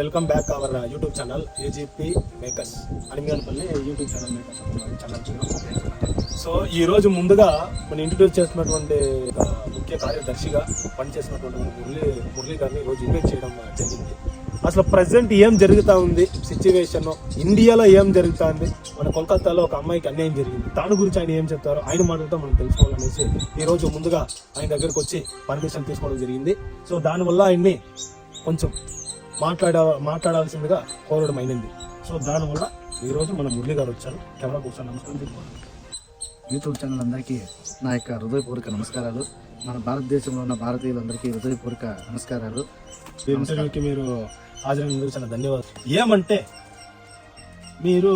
Welcome back our YouTube channel AGP makers Adimiganapalli YouTube channel makers channel so ఈరోజు ముందుగా మన introduce చేసినటువంటి ముఖ్య కార్యదర్శిగా పనిచేసినటువంటి మన మురళి మురళి గారిని ఈరోజు రోజు ఇన్వైట్ చేయడం జరిగింది. అసలు ప్రజెంట్ ఏం జరుగుతూ ఉంది సిచ్యువేషన్ ఇండియాలో ఏం జరుగుతుంది మన కోల్కతాలో ఒక అమ్మాయికి అన్యాయం జరిగింది. దాని గురించి ఆయన ఏం చెప్తారో ఆయన మాటలతో మనం తెలుసుకోవాలనేసి ఈరోజు ముందుగా ఆయన దగ్గరకు వచ్చి పర్మిషన్ తీసుకోవడం జరిగింది. సో దానివల్ల ఆయన్ని కొంచెం మాట్లాడ మాట్లాడాల్సిందిగా కోరడం అయినది. సో దానివల్ల ఈ రోజు మన మురళి గారు వచ్చారు. కెమెరా కూర్చొని నమస్కారం. యూట్యూబ్ ఛానల్ అందరికీ నా యొక్క హృదయపూర్వక నమస్కారాలు. మన భారతదేశంలో ఉన్న భారతీయులందరికీ హృదయపూర్వక నమస్కారాలు. ఇంటర్వ్యూకి మీరు హాజరైనందుకు చాలా ధన్యవాదాలు. ఏమంటే మీరు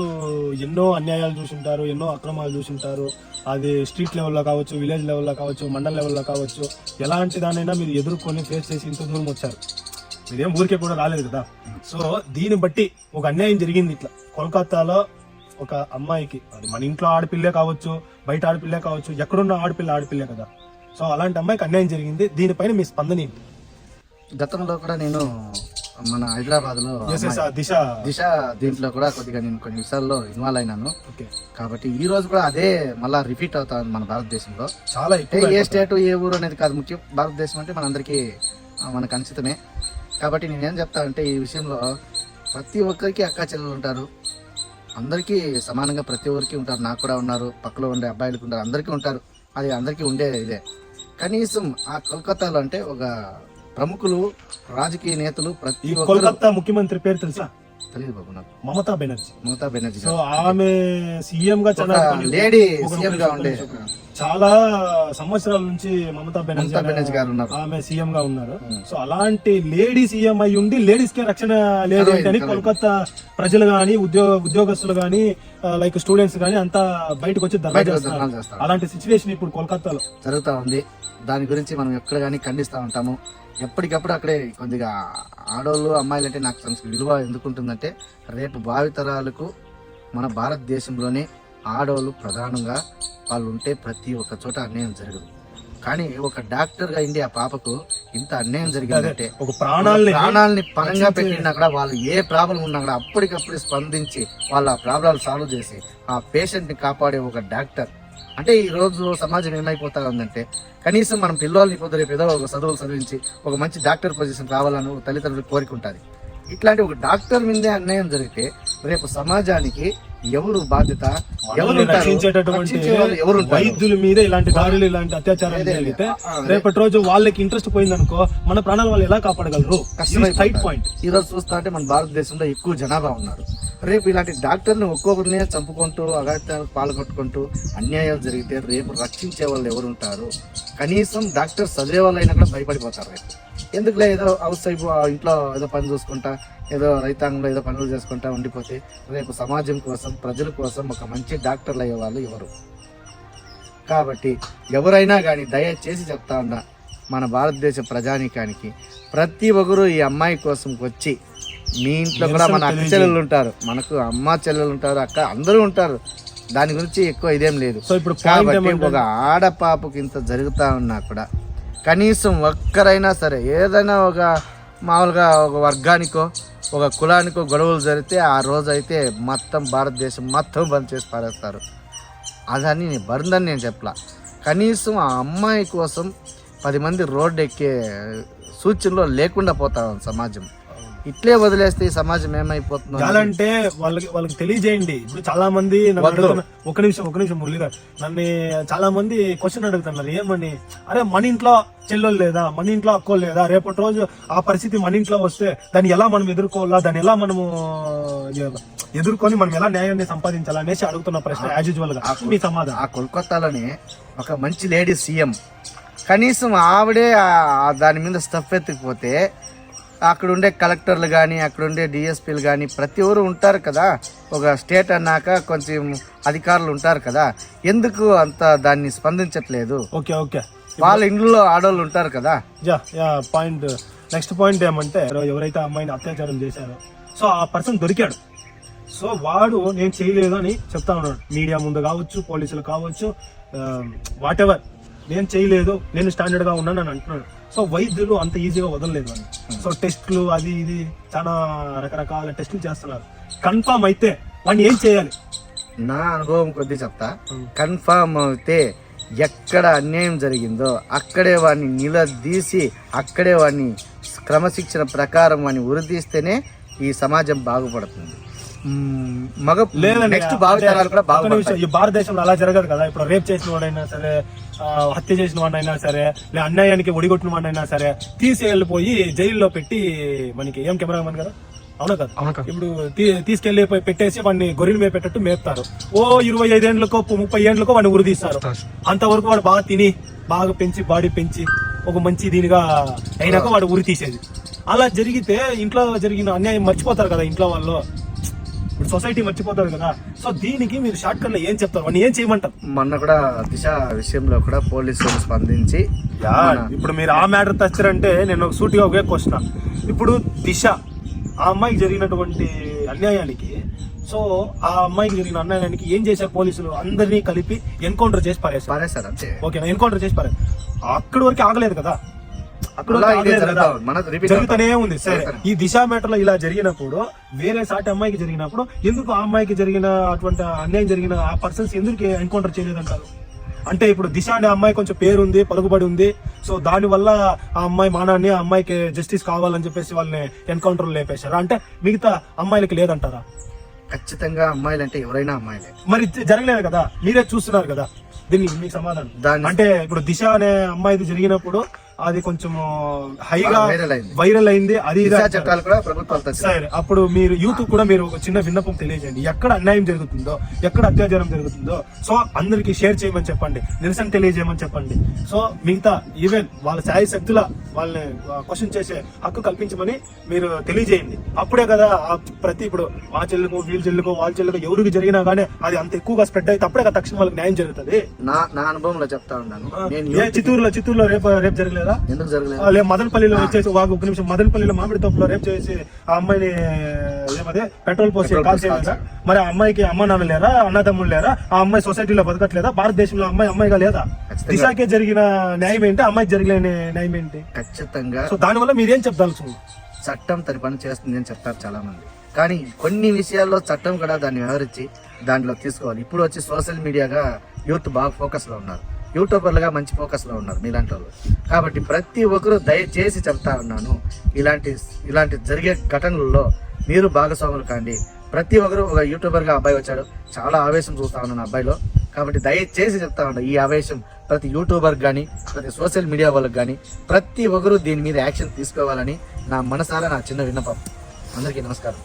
ఎన్నో అన్యాయాలు చూసుంటారు ఎన్నో అక్రమాలు చూసుంటారు. అది స్ట్రీట్ లెవెల్లో కావచ్చు విలేజ్ లెవెల్లో కావచ్చు మండల లెవెల్లో కావచ్చు ఎలాంటి దానైనా మీరు ఎదుర్కొని ఫేస్ చేసి ఇంత దూరం వచ్చారు. మీరేం ఊరికే కూడా రాలేదు కదా. సో దీన్ని బట్టి ఒక అన్యాయం జరిగింది ఇట్లా. కోల్కతాలో ఒక అమ్మాయికి అది మన ఇంట్లో ఆడపిల్లే కావచ్చు బయట ఆడపిల్లే కావచ్చు ఎక్కడున్న ఆడపిల్ల ఆడపిల్లే కదా. సో అలాంటి అమ్మాయికి అన్యాయం జరిగింది. దీనిపైన మీ స్పందన ఏంటి? గతంలో కూడా నేను మన హైదరాబాద్లో దిశ. దిశ దీంట్లో కూడా కొద్దిగా నేను కొన్ని విషయాల్లో ఇన్వాల్వ్ అయినాను. ఓకే. కాబట్టి ఈ రోజు కూడా అదే మళ్ళా రిపీట్ అవుతా మన భారతదేశంలో. చాలా ఏ స్టేట్ ఏ ఊరు అనేది కాదు. ముఖ్యం భారతదేశం అంటే మనందరికీ ఆ, మనకు అంచితమే కాబట్టి నేనేం చెప్తానంటే ఈ విషయంలో ప్రతి ఒక్కరికి అక్కా చెల్లెలు ఉంటారు. అందరికీ సమానంగా ప్రతి ఒక్కరికి ఉంటారు. నాకు కూడా ఉన్నారు. పక్కలో ఉండే అబ్బాయిలకు ఉంటారు. అందరికీ ఉంటారు. అది అందరికీ ఉండే ఇదే. కనీసం ఆ కోల్కతాలో అంటే ఒక ప్రముఖులు రాజకీయ నేతలు ప్రతి కోల్కతా ముఖ్యమంత్రి పేరు తెలుసా? తెలియదు బాబు నాకు. మమతా బెనర్జీ. మమతా బెనర్జీ. ఆమె సీఎం గా లేడీ సీఎం గా ఉండే. చాలా సంవత్సరాల నుంచి మమతా బెనర్జీ గారు ఉన్నారు. ఆమె సీఎం గా ఉన్నారు. సో అలాంటి లేడీ సీఎం అయి ఉండి లేడీస్కి రక్షణ లేదు అని. కోల్కతా ప్రజలు గాని ఉద్యోగ ఉద్యోగస్తులు గాని లైక్ స్టూడెంట్స్ గాని అంతా బయటకు వచ్చి ధర్నా చేస్తున్నారు. అలాంటి సిచ్యువేషన్ ఇప్పుడు కోల్కతాలో. జరుగుతూ ఉంది. దాని గురించి మనం ఎక్కడ కానీ ఖండిస్తూ ఉంటాము. ఎప్పటికప్పుడు అక్కడే కొద్దిగా ఆడవాళ్ళు అమ్మాయిలు అంటే నాకు విలువ ఎందుకుంటుందంటే రేపు భావితరాలకు మన భారతదేశంలోనే ఆడవాళ్ళు ప్రధానంగా వాళ్ళు ఉంటే ప్రతి ఒక్క చోట అన్యాయం జరగదు. కానీ ఒక డాక్టర్గా ఇండి ఆ పాపకు ఇంత అన్యాయం జరిగిందంటే ఒక ప్రాణాల్ని ప్రాణాలని పరంగా పెట్టినా కూడా వాళ్ళు ఏ ప్రాబ్లం ఉన్నా కూడా అప్పటికప్పుడు స్పందించి వాళ్ళ ప్రాబ్లాలు సాల్వ్ చేసి ఆ పేషెంట్ని కాపాడే ఒక డాక్టర్. అంటే ఈ రోజు సమాజం ఏమైపోతా ఉందంటే కనీసం మనం పిల్లల్ని రేపు ఏదో ఒక చదువులు చదివించి ఒక మంచి డాక్టర్ పొజిషన్ కావాలని ఒక తల్లిదండ్రులు కోరిక ఉంటుంది ఇట్లాంటి ఒక డాక్టర్ మీదే అన్యాయం జరిగితే రేపు సమాజానికి ఎవరు బాధ్యత? ఎవరు వాళ్ళు ఎవరు? వైద్యుల మీద ఇలాంటి దాడులు ఇలాంటి అత్యాచారాలు జరిగితే. రేపటి రోజు వాళ్ళకి ఇంట్రెస్ట్ పోయిందనుకో మన ప్రాణాలు వాళ్ళు ఎలా కాపాడగలరు. రైట్ పాయింట్ ఈ రోజు చూస్తా అంటే మన భారతదేశంలో ఎక్కువ జనాభా ఉన్నారు. రేపు ఇలాంటి డాక్టర్ని ఒక్కొక్కరినే చంపుకుంటూ అగాత్యాలకు పాల్గొట్టుకుంటూ అన్యాయాలు జరిగితే రేపు రక్షించే వాళ్ళు ఎవరు ఉంటారు? కనీసం డాక్టర్ చదివే వాళ్ళైనా కూడా భయపడిపోతారు రేపు. ఎందుకులే ఏదో హౌస్ వైఫ్ ఇంట్లో ఏదో పని చూసుకుంటా ఏదో రైతాంగంలో ఏదో పనులు చేసుకుంటా ఉండిపోతే రేపు సమాజం కోసం ప్రజల కోసం ఒక మంచి డాక్టర్లు అయ్యే వాళ్ళు ఎవరు? కాబట్టి ఎవరైనా కానీ దయచేసి చెప్తా ఉన్నా మన భారతదేశ ప్రజానీకానికి ప్రతి ఒక్కరు ఈ అమ్మాయి కోసం వచ్చి మీ ఇంట్లో కూడా మన అక్క చెల్లెలు ఉంటారు మనకు అమ్మ చెల్లెలు ఉంటారు అక్క అందరూ ఉంటారు. దాని గురించి ఎక్కువ ఇదేం లేదు. సో ఇప్పుడు కాబట్టి ఒక ఆడపాపకి ఇంత జరుగుతా ఉన్నా కూడా కనీసం ఒక్కరైనా సరే ఏదైనా ఒక మామూలుగా ఒక వర్గానికో ఒక కులానికో గొడవలు జరిగితే ఆ రోజు అయితే మొత్తం భారతదేశం మొత్తం బంద్ చేసి పారేస్తారు. అదని నేను బరిందని నేను చెప్పలా. కనీసం ఆ అమ్మాయి కోసం పది మంది రోడ్డు ఎక్కే సూచనలో లేకుండా పోతా సమాజం. ఇట్లే వదిలేస్తే ఈ సమాజం ఏమైపోతుందో అంటే వాళ్ళకి వాళ్ళకి తెలియజేయండి. ఇప్పుడు చాలా మంది నన్ను వద్దు. అడుగుతున్న- ఒక నిమిషం ఒక నిమిషం మురళి గారు. నన్ను చాలా మంది క్వశ్చన్ అడుగుతున్నారు. ఏమని అరే మన ఇంట్లో చెల్లెలు లేదా? మన ఇంట్లో అక్కోలు లేదా? రేపటి రోజు ఆ పరిస్థితి మన ఇంట్లో వస్తే దాన్ని ఎలా మనం ఎదుర్కోవాలా? దాన్ని ఎలా మనము ఎదుర్కొని మనం ఎలా న్యాయాన్ని సంపాదించాలా అనేసి అడుగుతున్న ప్రశ్న యాజ్ యూజువల్గా. మీ సమాధానం. ఆ కోల్కతాలోనే ఒక మంచి లేడీ సీఎం. కనీసం ఆవిడే ఆ- ఆ దాని మీద స్టఫ్ ఎత్తుకుపోతే అక్కడ ఉండే కలెక్టర్లు కానీ అక్కడ ఉండే డిఎస్పీలు కానీ ప్రతి ఒక్కరు ఉంటారు కదా. ఒక స్టేట్ అన్నాక కొంచెం అధికారులు ఉంటారు కదా. ఎందుకు అంత దాన్ని స్పందించట్లేదు? Okay okay. వాళ్ళ ఇంట్లో ఆడవాళ్ళు ఉంటారు కదా. Yeah yeah point next point ఏమంటే ఎవరైతే అమ్మాయిని అత్యాచారం చేశారో సో ఆ పర్సన్ దొరికాడు. సో వాడు నేను చేయలేదు అని చెప్తా ఉన్నాడు. మీడియా ముందు కావచ్చు పోలీసులు కావచ్చు వాట్ ఎవర్ నేను చేయలేదు నేను స్టాండర్డ్గా ఉన్నాను అని అంటున్నాడు. సో వైద్యులు అంత ఈజీగా వదలలేదు అని సో టెస్ట్లు అది ఇది చాలా రకరకాల టెస్టులు చేస్తున్నారు. కన్ఫామ్ అయితే వాడిని ఏం చేయాలి? నా అనుభవం కొద్ది చెప్తా. కన్ఫామ్ అయితే ఎక్కడ అన్యాయం జరిగిందో అక్కడే వాడిని నిలదీసి అక్కడే వాడిని క్రమశిక్షణ ప్రకారం వాడిని ఉరిదీస్తేనే ఈ సమాజం బాగుపడుతుంది. మగ నెక్స్ట్ భావితరాలు కూడా బాగుపడతాయి ఈ భారతదేశంలో అలా జరగదు కదా. ఇప్పుడు రేప్ చేసిన వాడైనా సరే హత్య చేసిన వాడైనా సరే లేదా అన్యాయానికి ఒడిగొట్టిన వాడైనా సరే తీసేళ్ళిపోయి జైల్లో పెట్టి మనకి ఏం కెమెరామన్ కదా? అవునా కదా. ఇప్పుడు తీసుకెళ్ళి పెట్టేసి వాడిని గొర్రెలు మేపేటట్టు మేపుతారు. ఓ ఇరవై ఐదేండ్లకో ముప్పై ఏండ్లకో వాడిని ఉరి తీస్తారు అంతవరకు వాడు బాగా తిని బాగా పెంచి బాడీ పెంచి ఒక మంచి దీనిగా అయినాక వాడు ఉరి తీసేది అలా జరిగితే ఇంట్లో జరిగిన అన్యాయం మర్చిపోతారు కదా ఇంట్లో వాళ్ళు. ఇప్పుడు సొసైటీ మర్చిపోతారు కదా. సో దీనికి మీరు షార్ట్ కట్లో ఏం చెప్తారు? వాడిని ఏం చేయమంటారు? మొన్న కూడా దిశ విషయంలో కూడా పోలీసులు స్పందించి ఇప్పుడు మీరు ఆ మ్యాటర్ తెచ్చారంటే నేను ఒక సూటిగా ఒకే క్వశ్చన్ ఇప్పుడు దిశ ఆ అమ్మాయికి జరిగినటువంటి అన్యాయానికి సో ఆ అమ్మాయికి జరిగిన అన్యాయానికి ఏం చేశారు పోలీసులు? అందరినీ కలిపి ఎన్కౌంటర్ చేసి పారేశారు. పారేశారు ఓకేనా ఎన్కౌంటర్ చేసి పారేశారు. అక్కడి వరకు ఆగలేదు కదా? జరుగుతూనే. ఉంది సరే. ఈ దిశ మ్యాటర్లో ఇలా జరిగినప్పుడు వేరే సాటి అమ్మాయికి జరిగినప్పుడు ఎందుకు ఆ అమ్మాయికి జరిగిన అటువంటి అన్యాయం జరిగిన ఆ పర్సన్స్ ఎందుకు ఎన్కౌంటర్ చేయలేదంటారు? అంటే ఇప్పుడు దిశ అనే అమ్మాయి కొంచెం పేరు ఉంది పలుకుబడి ఉంది. సో దాని వల్ల ఆ అమ్మాయి మానాన్ని ఆ అమ్మాయికి జస్టిస్ కావాలని చెప్పేసి వాళ్ళని ఎన్కౌంటర్ లేపేశారు? అంటే మిగతా అమ్మాయిలకి లేదంటారా? ఖచ్చితంగా అమ్మాయిలు అంటే ఎవరైనా అమ్మాయిలే. మరి జరగలేదు కదా? మీరే చూస్తున్నారు కదా. దీన్ని మీకు సమాధానం. దాన్ని అంటే ఇప్పుడు దిశ అనే అమ్మాయిది జరిగినప్పుడు అది కొంచెం హైగా వైరల్ అయింది. వైరల్ అయింది అది. చట్టాలు కూడా ప్రభుత్వాలు సరే అప్పుడు మీరు యూత్ కూడా మీరు ఒక చిన్న విన్నపం తెలియజేయండి. ఎక్కడ అన్యాయం జరుగుతుందో ఎక్కడ అత్యాచారం జరుగుతుందో సో అందరికి షేర్ చేయమని చెప్పండి నిరసన తెలియజేయమని చెప్పండి. సో మిగతా ఈవెన్ వాళ్ళ శాయ శక్తుల వాళ్ళని క్వశ్చన్ చేసే హక్కు కల్పించమని మీరు తెలియజేయండి. అప్పుడే కదా ఆ ప్రతి ఇప్పుడు మా చెల్లుకో వీళ్ళ చెల్లుకో వాళ్ళ చెల్లుకో ఎవరికి జరిగినా కానీ అది అంత ఎక్కువగా స్ప్రెడ్ అయితే అప్పుడే కదా తక్షణం వాళ్ళకి న్యాయం జరుగుతుంది. నా నా అనుభవంలో చెప్తా ఉన్నాను. చిత్తూరులో చిత్తూరులో రేపు రేపు జరగలేదా ఎందుకు జరగలేదు? మదనపల్లిలో వచ్చేసి ఒక నిమిషం. మదనపల్లిలో మామిడి తోపులో రేపు చేసి ఆ అమ్మాయిని ఏమదే? పెట్రోల్ పోసి కాల్ పోసి చేయలేదా? మరి ఆ అమ్మాయికి అమ్మ నాన్న లేరా? అన్నదమ్ములు లేరా? ఆ అమ్మాయి సొసైటీలో బతకట్లేదా? భారతదేశంలో అమ్మాయి అమ్మాయిగా లేదా. దిశాకే జరిగిన న్యాయం ఏంటి? అమ్మాయికి జరిగిన న్యాయం ఏంటి? ఖచ్చితంగా. సో దానివల్ల మీరేం చెప్పదలుచుకుంది? చట్టం తన పని చేస్తుంది అని చెప్తారు చాలా మంది కానీ కొన్ని విషయాల్లో చట్టం కూడా దాన్ని వ్యవహరించి దాంట్లో తీసుకోవాలి. ఇప్పుడు వచ్చి సోషల్ మీడియాగా యూత్ బాగా ఫోకస్లో ఉన్నారు. యూట్యూబర్లుగా మంచి ఫోకస్లో ఉన్నారు మీలాంటి వాళ్ళు కాబట్టి ప్రతి ఒక్కరూ దయచేసి చెప్తా ఉన్నాను ఇలాంటి ఇలాంటి జరిగే ఘటనల్లో మీరు భాగస్వాములు కాండి. ప్రతి ఒక్కరు ఒక యూట్యూబర్గా అబ్బాయి వచ్చాడు చాలా ఆవేశం చూస్తా ఉన్నాను అబ్బాయిలో. కాబట్టి దయచేసి చెప్తా ఉన్నాను ఈ ఆవేశం ప్రతి యూట్యూబర్ కానీ ప్రతి సోషల్ మీడియా వాళ్ళకి కానీ ప్రతి ఒక్కరూ దీని మీద యాక్షన్ తీసుకోవాలని నా మనసారా నా చిన్న విన్నపం. అందరికీ నమస్కారం.